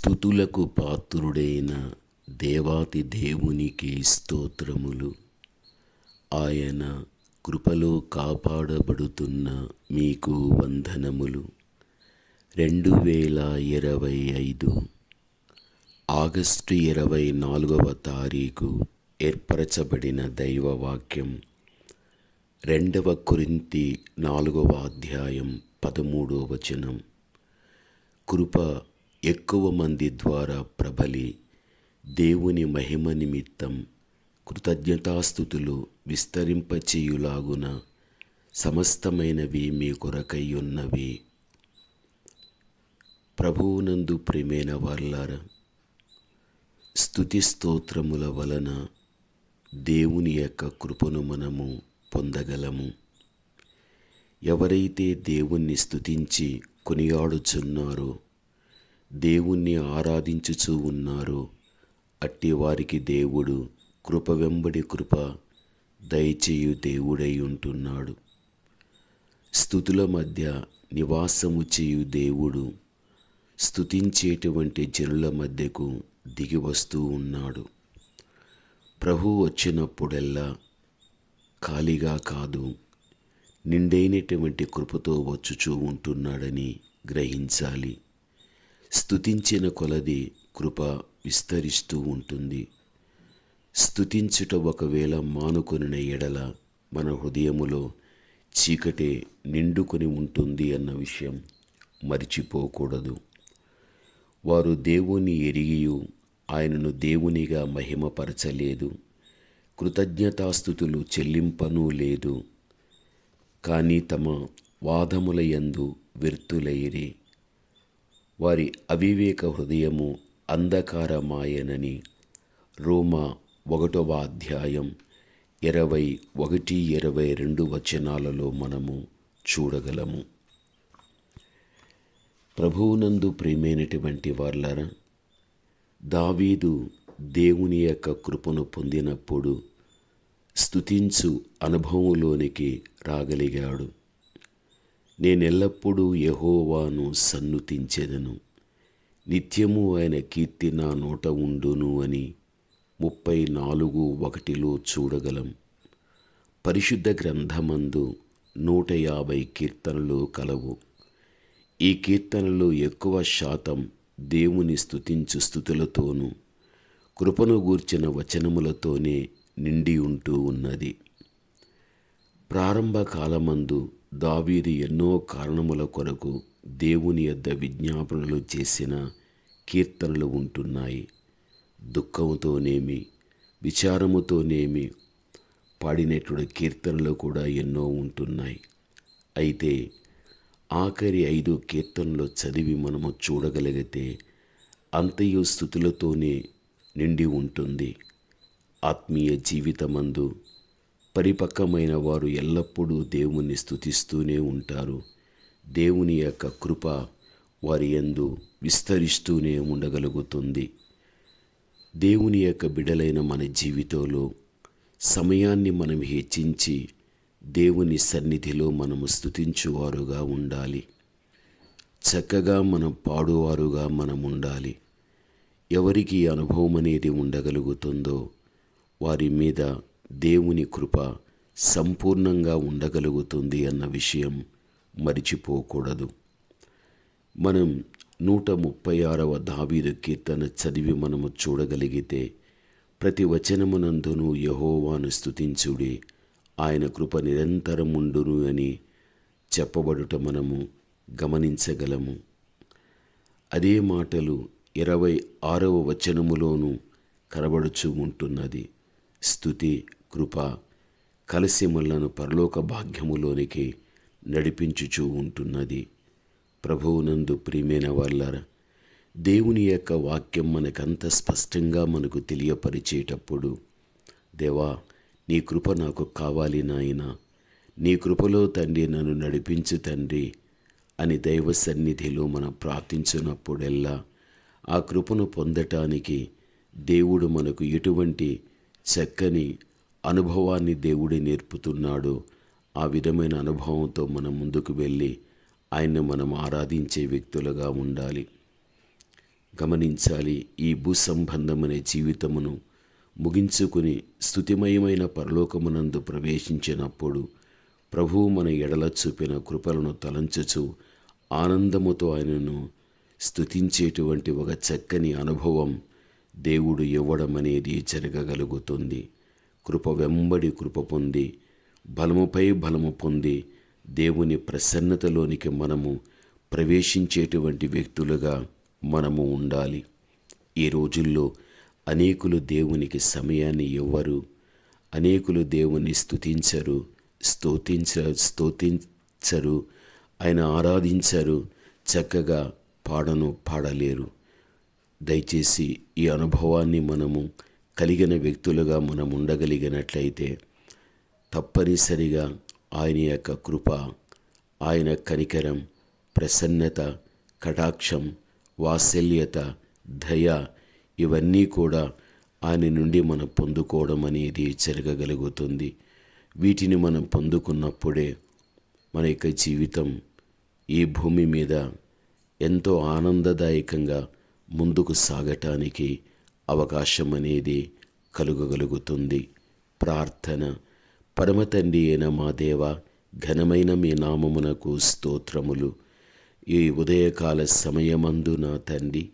స్థుతులకు పాత్రుడైన దేవాతి దేవునికి స్తోత్రములు. ఆయన కృపలో కాపాడబడుతున్న మీకు వందనములు. రెండు వేల ఇరవై ఐదు ఆగస్టు ఇరవై నాలుగవ తారీఖు ఏర్పరచబడిన దైవవాక్యం. రెండవ కురింతి నాలుగవ అధ్యాయం పదమూడవ వచనం. కృప ఎక్కువ మంది ద్వారా ప్రబలి దేవుని మహిమ నిమిత్తం కృతజ్ఞతాస్థుతులు విస్తరింపచేయులాగున సమస్తమైనవి మీ కొరకయ్యున్నవి ప్రభువునందు ప్రేమైన వాళ్ళారా స్థుతి స్తోత్రముల వలన దేవుని యొక్క కృపను మనము పొందగలము. ఎవరైతే దేవుణ్ణి స్థుతించి కొనియాడుచున్నారో దేవుణ్ణి ఆరాధించుచూ ఉన్నారు. అట్టి వారికి దేవుడు కృప వెంబడి కృప దయచేయు దేవుడై ఉంటున్నాడు. స్థుతుల మధ్య నివాసము చేయు దేవుడు స్థుతించేటువంటి జనుల మధ్యకు దిగి వస్తూ ఉన్నాడు. ప్రభు వచ్చినప్పుడల్లా ఖాళీగా కాదు నిండైనటువంటి కృపతో వచ్చుచూ ఉంటున్నాడని గ్రహించాలి. స్థుతించిన కొలది కృప విస్తరిస్తూ ఉంటుంది. స్థుతించుట ఒకవేళ మానుకొనిన ఎడల మన హృదయములో చీకటే నిండుకొని ఉంటుంది అన్న విషయం మరిచిపోకూడదు. వారు దేవుని ఎరిగియు ఆయనను దేవునిగా మహిమపరచలేదు. కృతజ్ఞతాస్థుతులు చెల్లింపనూ లేదు. కానీ తమ వాదముల యందు వ్యర్థులైరి. వారి అవివేక హృదయము అంధకారమాయనని. రోమా ఒకటవ అధ్యాయం ఇరవై ఒకటి ఇరవై రెండు వచనాలలో మనము చూడగలము. ప్రభువునందు ప్రేమైనటువంటి వార్లరా దావీదు దేవుని యొక్క కృపను పొందినప్పుడు స్థుతించు అనుభవంలోనికి రాగలిగాడు. నేనెల్లప్పుడూ యహోవాను సన్నుతించెదను. నిత్యము ఆయన కీర్తి నా నోట ఉండును అని ముప్పై నాలుగు ఒకటిలో చూడగలం. పరిశుద్ధ గ్రంథమందు నూట యాభై కీర్తనలు కలవు. ఈ కీర్తనలు ఎక్కువ శాతం దేవుని స్థుతించు స్థుతులతోనూ కృపను గూర్చిన వచనములతోనే నిండి ఉంటూ ఉన్నది. ప్రారంభ కాలమందు దావీది ఎన్నో కారణముల కొరకు దేవుని యొద్ద విజ్ఞాపనలు చేసిన కీర్తనలు ఉంటున్నాయి. దుఃఖముతోనేమి విచారముతోనేమి పాడినటువంటి కీర్తనలు కూడా ఎన్నో ఉంటున్నాయి. అయితే ఆఖరి ఐదు కీర్తనలు చదివి మనము చూడగలిగితే అంతయు స్థుతులతోనే నిండి ఉంటుంది. ఆత్మీయ జీవితమందు పరిపక్వమైన వారు ఎల్లప్పుడూ దేవుణ్ణి స్థుతిస్తూనే ఉంటారు. దేవుని యొక్క కృప వారి యందు విస్తరిస్తూనే ఉండగలుగుతుంది. దేవుని యొక్క బిడలైన మన జీవితంలో సమయాన్ని మనం హెచ్చించి దేవుని సన్నిధిలో మనము స్థుతించువారుగా ఉండాలి. చక్కగా మనం పాడువారుగా మనం ఉండాలి. ఎవరికి అనుభవం అనేది ఉండగలుగుతుందో వారి మీద దేవుని కృప సంపూర్ణంగా ఉండగలుగుతుంది అన్న విషయం మరిచిపోకూడదు. మనం నూట ముప్పై ఆరవ దావీదు కీర్తన చదివి మనము చూడగలిగితే ప్రతి వచనమునందును యహోవాను స్థుతించుడి ఆయన కృప నిరంతరం ఉండును అని చెప్పబడుట మనము గమనించగలము. అదే మాటలు ఇరవై ఆరవ వచనములోనూ కనబడుచు ఉంటున్నది. స్థుతి కృప కలిసి మనలను పరలోక భాగ్యములోనికి నడిపించుచూ ఉంటున్నది. ప్రభువునందు ప్రియమైన వాళ్ళారా దేవుని యొక్క వాక్యం మనకంత స్పష్టంగా మనకు తెలియపరిచేటప్పుడు దేవా నీ కృప నాకు కావాలి నాయన నీ కృపలో తండ్రి నన్ను నడిపించు తండ్రి అని దైవ సన్నిధిలో మనం ప్రార్థించినప్పుడెల్లా ఆ కృపను పొందటానికి దేవుడు మనకు ఎటువంటి చక్కని అనుభవాన్ని దేవుడే నేర్పుతున్నాడో. ఆ విధమైన అనుభవంతో మనం ముందుకు వెళ్ళి ఆయన మనం ఆరాధించే వ్యక్తులుగా ఉండాలి. గమనించాలి ఈ భూసంబంధమనే జీవితమును ముగించుకుని స్థుతిమయమైన పరలోకమునందు ప్రవేశించినప్పుడు ప్రభువు మన ఎడల చూపిన కృపలను తలంచుచు ఆనందముతో ఆయనను స్థుతించేటువంటి ఒక చక్కని అనుభవం దేవుడు ఇవ్వడం అనేది జరగగలుగుతుంది. కృప వెంబడి కృప పొంది బలముపై బలము పొంది దేవుని ప్రసన్నతలోనికి మనము ప్రవేశించేటువంటి వ్యక్తులుగా మనము ఉండాలి. ఈ రోజుల్లో అనేకులు దేవునికి సమయాన్ని ఇవ్వరు అనేకులు దేవుని స్థుతించరు స్తోతించ స్తోతించరు ఆయన ఆరాధించరు చక్కగా పాడను పాడలేరు. దయచేసి ఈ అనుభవాన్ని మనము కలిగిన వ్యక్తులుగా మనం ఉండగలిగినట్లయితే తప్పనిసరిగా ఆయన యొక్క కృప ఆయన కనికరం ప్రసన్నత కటాక్షం వాత్సల్యత దయ ఇవన్నీ కూడా ఆయన నుండి మనం పొందుకోవడం అనేది జరగగలుగుతుంది. వీటిని మనం పొందుకున్నప్పుడే మన యొక్క జీవితం ఈ భూమి మీద ఎంతో ఆనందదాయకంగా ముందుకు సాగటానికి అవకాశం అనేది కలుగగలుగుతుంది. ప్రార్థన. పరమతండ్రి అయిన మా దేవ ఘనమైన మీ నామమునకు స్తోత్రములు. ఈ ఉదయకాల సమయమందు నా తండ్రి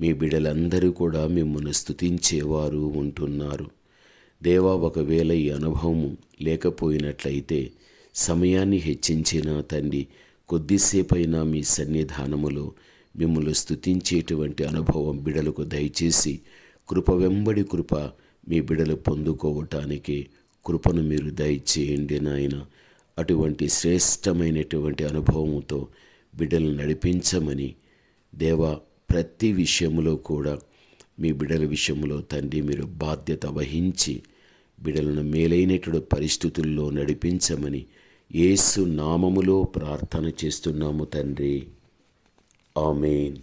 మీ బిడలందరూ కూడా మిమ్మల్ని స్థుతించేవారు ఉంటున్నారు. దేవా ఒకవేళ ఈ అనుభవము లేకపోయినట్లయితే సమయాన్ని హెచ్చించిన తండ్రి కొద్దిసేపైనా మీ సన్నిధానములో మిమ్మల్ని స్థుతించేటువంటి అనుభవం బిడలకు దయచేసి కృప వెంబడి కృప మీ బిడలు పొందుకోవటానికి కృపను మీరు దయచేయండి నాయన. అటువంటి శ్రేష్టమైనటువంటి అనుభవంతో బిడ్డలు నడిపించమని దేవా ప్రతి విషయంలో కూడా మీ బిడ్డల విషయంలో తండ్రి మీరు బాధ్యత వహించి బిడలను మేలైనటువంటి పరిస్థితుల్లో నడిపించమని యేసు నామములో ప్రార్థన చేస్తున్నాము తండ్రి. ఆమెన్.